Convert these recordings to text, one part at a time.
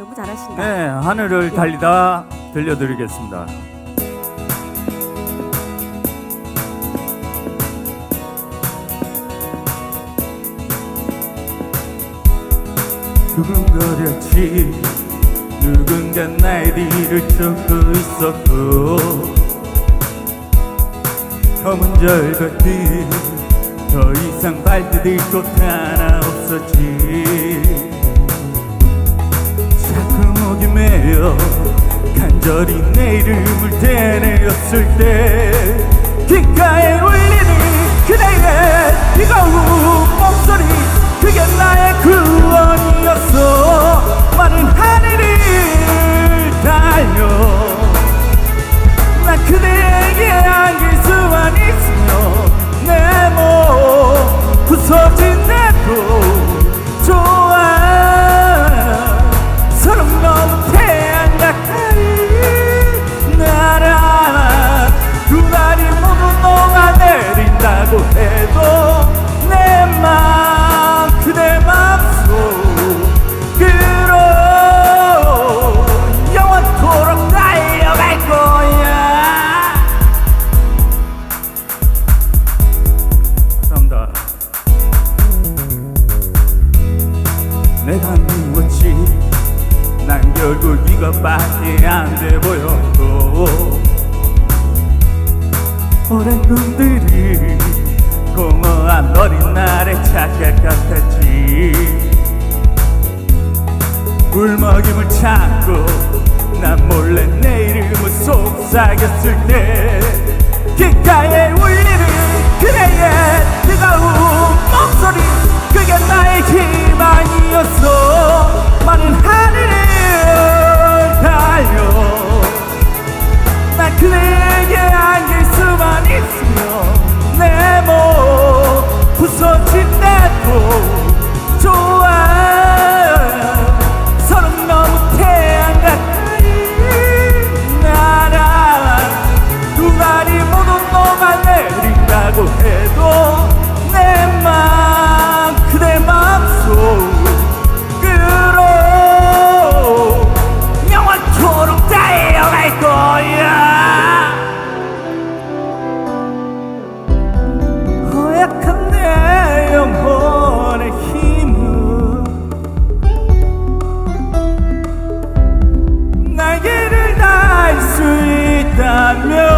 너무 잘하신다. 네, 하늘을 달리다 들려드리겠습니다. 두근거렸지 누군가 나의 뒤를 쫓고 있었고 검은 절벽들 더 이상 발디딜 곳 하나 없었지 메어 간절히 내 이름을 대내었을 때 귓가에 울리는 그대의 뜨거운 목소리 그게 나의 구원이었어. 많은 하늘을 달려 나 그대에게 안길 수만 있으면 내몸 부서진대 결국 이것밖에 안 돼 보였고 오랜 꿈들이 공허한 어린 날의 착각 같았지. 울먹임을 참고 난 몰래 내 이름을 속삭였을 때 귓가에 울리 있다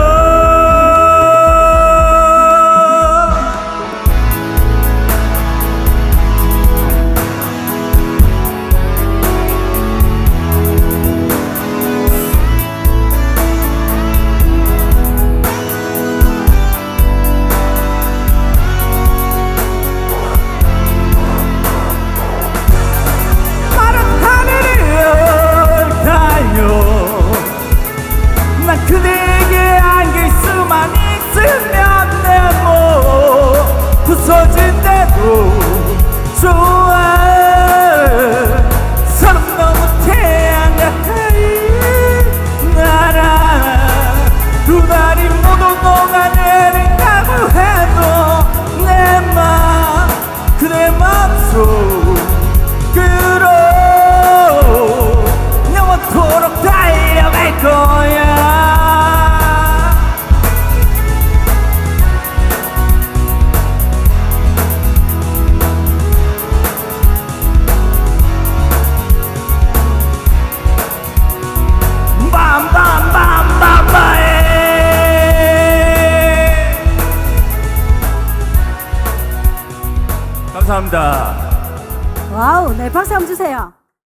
감사합니다. 와우, 네 박수 한번 주세요.